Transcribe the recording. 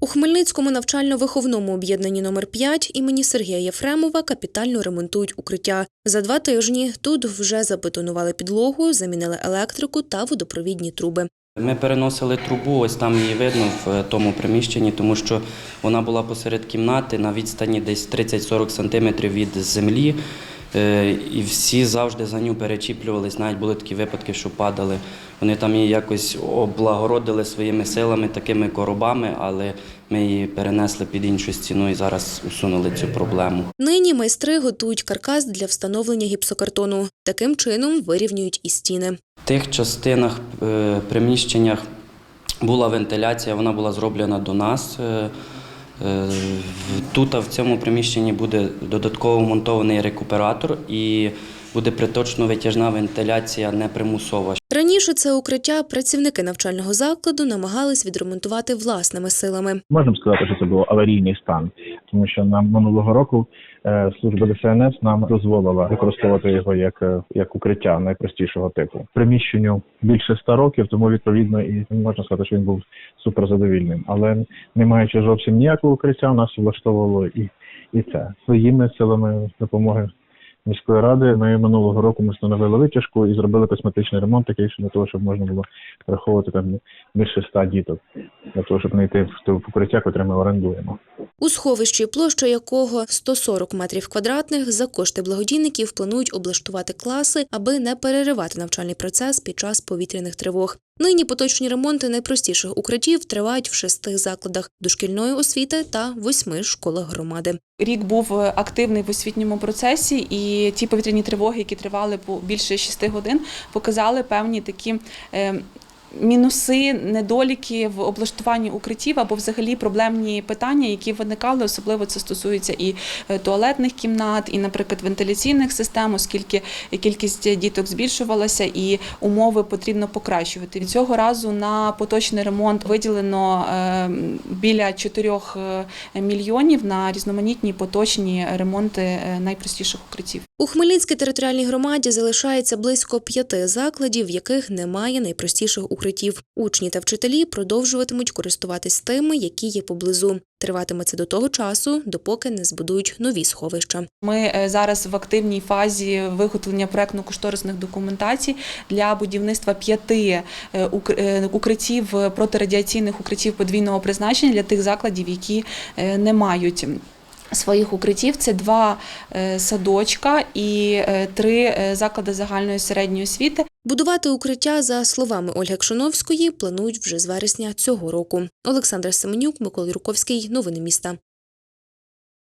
У Хмельницькому навчально-виховному об'єднанні номер 5 імені Сергія Єфремова капітально ремонтують укриття. За два тижні тут вже забетонували підлогу, замінили електрику та водопровідні труби. Ми переносили трубу, ось там її видно в е, тому приміщенні, тому що вона була посеред кімнати на відстані десь 30-40 сантиметрів від землі. Е, І всі завжди за ню перечіплювались. Навіть були такі випадки, що падали. Вони там її якось облагородили своїми силами, такими коробами, але ми її перенесли під іншу стіну і зараз усунули цю проблему. Нині майстри готують каркас для встановлення гіпсокартону. Таким чином вирівнюють і стіни. В тих частинах, е, приміщеннях була вентиляція, вона була зроблена до нас. Е, Тут в цьому приміщенні буде додатково монтований рекуператор і буде приточно витяжна вентиляція непримусова. Раніше це укриття працівники навчального закладу намагались відремонтувати власними силами. Можна б сказати, що це був аварійний стан, тому що нам минулого року е, служба ДСНС нам дозволила використовувати його як, е, як укриття найпростішого типу. Приміщенню більше ста років, тому відповідно і можна сказати, що він був суперзадовільним. Але не маючи зовсім ніякого укриття, нас влаштовувало і, і це своїми силами допомоги. Міської ради ми минулого року ми встановили витяжку і зробили косметичний ремонт, такий для того, щоб можна було враховувати там більше ста діток, для того, щоб не йти в те покриття, котре ми орендуємо. У сховищі, площа якого 140 метрів квадратних, за кошти благодійників планують облаштувати класи, аби не переривати навчальний процес під час повітряних тривог. Нині поточні ремонти найпростіших укриттів тривають в шести закладах дошкільної освіти та восьми школах громади. Рік був е, активний в освітньому процесі, і ті повітряні тривоги, які тривали більше 6 годин, показали певні такі. Е, Мінуси, недоліки в облаштуванні укриттів або взагалі проблемні питання, які виникали, особливо це стосується і е, туалетних кімнат, і, наприклад, вентиляційних систем, оскільки кількість діток збільшувалася і умови потрібно покращувати. Від цього разу на поточний ремонт виділено е, біля 4 мільйонів на різноманітні поточні ремонти е, найпростіших укриттів. У Хмельницькій територіальній громаді залишається близько п'яти закладів, в яких немає найпростіших укриттів. Учні та вчителі продовжуватимуть користуватись тими, які є поблизу. Триватиме це до того часу, допоки не збудують нові сховища. Ми е, зараз в активній фазі виготовлення проектно-кошторисних документацій для будівництва п'яти е, е, укриттів протирадіаційних укриттів подвійного призначення для тих закладів, які не мають. Своїх укриттів це два е, садочка і е, три е, заклади загальної середньої освіти. Будувати укриття, за словами Ольги Кшоновської, планують вже з вересня цього року. Олександр Семенюк, Микола Юрковський. Новини міста.